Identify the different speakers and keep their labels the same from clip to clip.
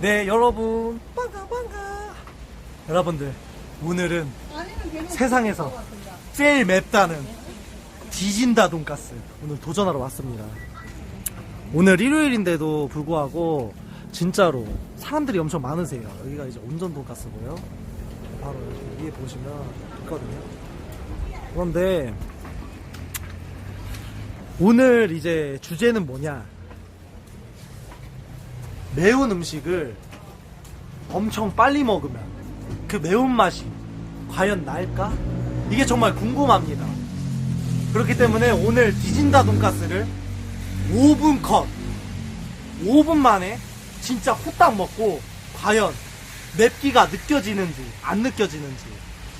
Speaker 1: 네, 여러분. 반가, 반가. 여러분들, 오늘은 세상에서 제일 맵다는 디진다 돈가스. 오늘 도전하러 왔습니다. 오늘 일요일인데도 불구하고, 진짜로 사람들이 엄청 많으세요. 여기가 이제 온전 돈가스고요. 바로 위에 보시면 있거든요. 그런데, 오늘 이제 주제는 뭐냐? 매운 음식을 엄청 빨리 먹으면 그 매운맛이 과연 날까? 이게 정말 궁금합니다. 그렇기 때문에 오늘 디진다 돈가스를 5분 컷, 5분 만에 진짜 후딱 먹고 과연 맵기가 느껴지는지 안 느껴지는지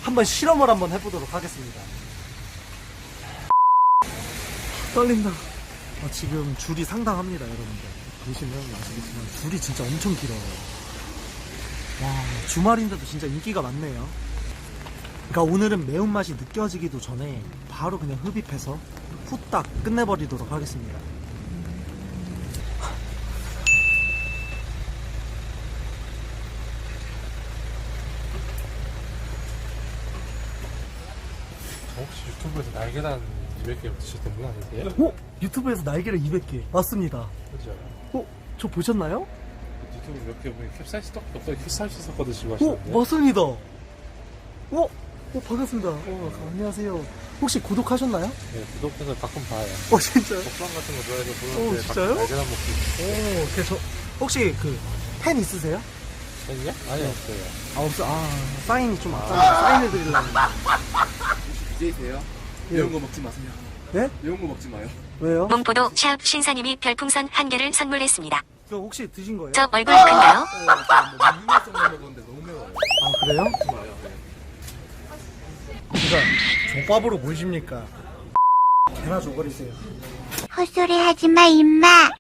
Speaker 1: 한번 실험을 한번 해보도록 하겠습니다. 떨린다. 아, 지금 줄이 상당합니다, 여러분들. 보시면 아시겠지만 줄이 진짜 엄청 길어요. 와, 주말인데도 진짜 인기가 많네요. 그러니까 오늘은 매운맛이 느껴지기도 전에 바로 그냥 흡입해서 후딱 끝내버리도록 하겠습니다.
Speaker 2: 저 혹시 유튜브에서 날계란 200개 드셨던 분 아니세요?
Speaker 1: 오! 유튜브에서 날개를 200개. 맞습니다.
Speaker 2: 그죠?
Speaker 1: 오! 저 보셨나요?
Speaker 2: 유튜브 몇 개 보니 캡사이신 떡도 없고 캡사이신 섞어 드시고
Speaker 1: 오!
Speaker 2: 하시는데
Speaker 1: 맞습니다. 오! 오, 반갑습니다. 오, 안녕하세요. 혹시 구독하셨나요?
Speaker 2: 네, 구독해서 가끔 봐요
Speaker 1: 어, 진짜요?
Speaker 2: 먹방 같은 거 좋아해서
Speaker 1: 오,
Speaker 2: 보는데
Speaker 1: 진짜요?
Speaker 2: 가끔 날계란 먹기
Speaker 1: 오, 그래서 혹시 그펜 있으세요?
Speaker 2: 아니요? 아니 없어요
Speaker 1: 아 없어. 아 사인이 좀 아까 사인해드리려고.
Speaker 3: BJ세요?
Speaker 1: 예.
Speaker 3: 매운 거 먹지 마세요.
Speaker 1: 네?
Speaker 3: 매운 거 먹지 마요.
Speaker 1: 왜요?
Speaker 4: 문포도 샵 신사님이 별풍선 한 개를 선물했습니다.
Speaker 1: 그럼 혹시 드신 거예요?
Speaker 4: 저 얼굴 큰가요?
Speaker 3: 뭐 미니맛성만 먹었는데 너무 매워요.
Speaker 1: 아 그래요?
Speaker 3: 먹지 마요. 네.
Speaker 1: 그러니까 족밥으로 보이십니까? 개나 줘버리세요.
Speaker 5: 헛소리 하지 마, 임마.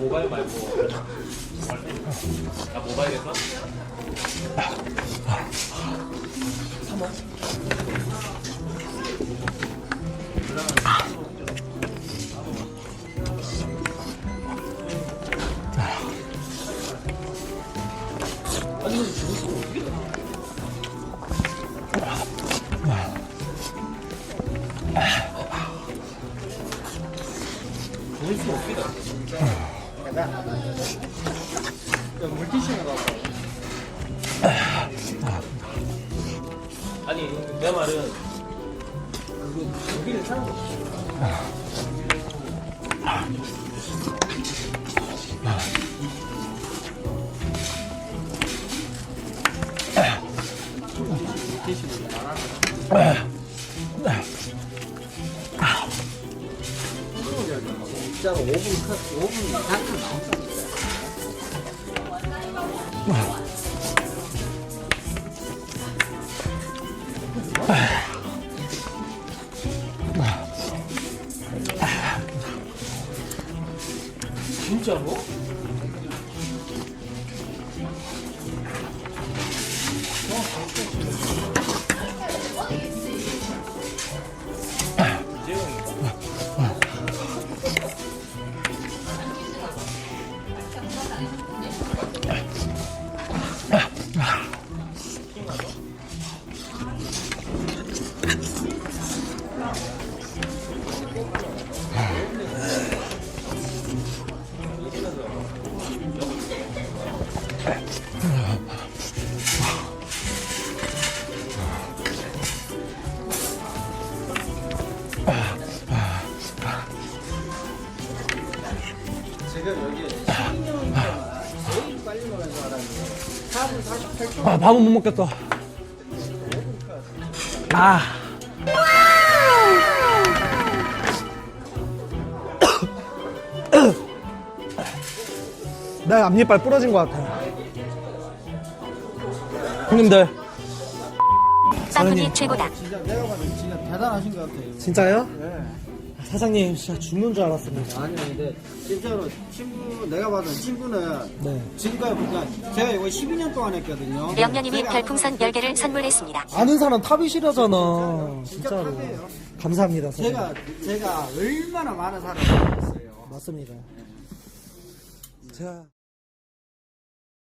Speaker 5: 모바일 말고 뭐.
Speaker 1: 나 모바일에서 아니 내 말은 그거 여기를 차는 거 진짜로? 진짜로? 아, 밥은 못 먹겠다. 아. 내 앞니빨 부러진 것 같아요. 형님들,
Speaker 4: 빵분이 최고다.
Speaker 6: 진짜 내가 봐도 진짜 대단하신 것 같아요.
Speaker 1: 진짜요?
Speaker 6: 네.
Speaker 1: 사장님, 진짜 죽는 줄 알았습니다.
Speaker 6: 아니 근데 진짜로 친구 내가 봐도 친구는
Speaker 1: 네.
Speaker 6: 지금까지 보니까 제가 이거 12년 동안 했거든요.
Speaker 4: 명년님이
Speaker 6: 제가
Speaker 4: 별풍선 10개를 선물했습니다.
Speaker 1: 아는 사람 탑이시라잖아.
Speaker 6: 진짜
Speaker 1: 진짜로.
Speaker 6: 탑이에요.
Speaker 1: 감사합니다, 사장님.
Speaker 6: 제가 제가 얼마나 많은 사람을 알았어요.
Speaker 1: 맞습니다. 제가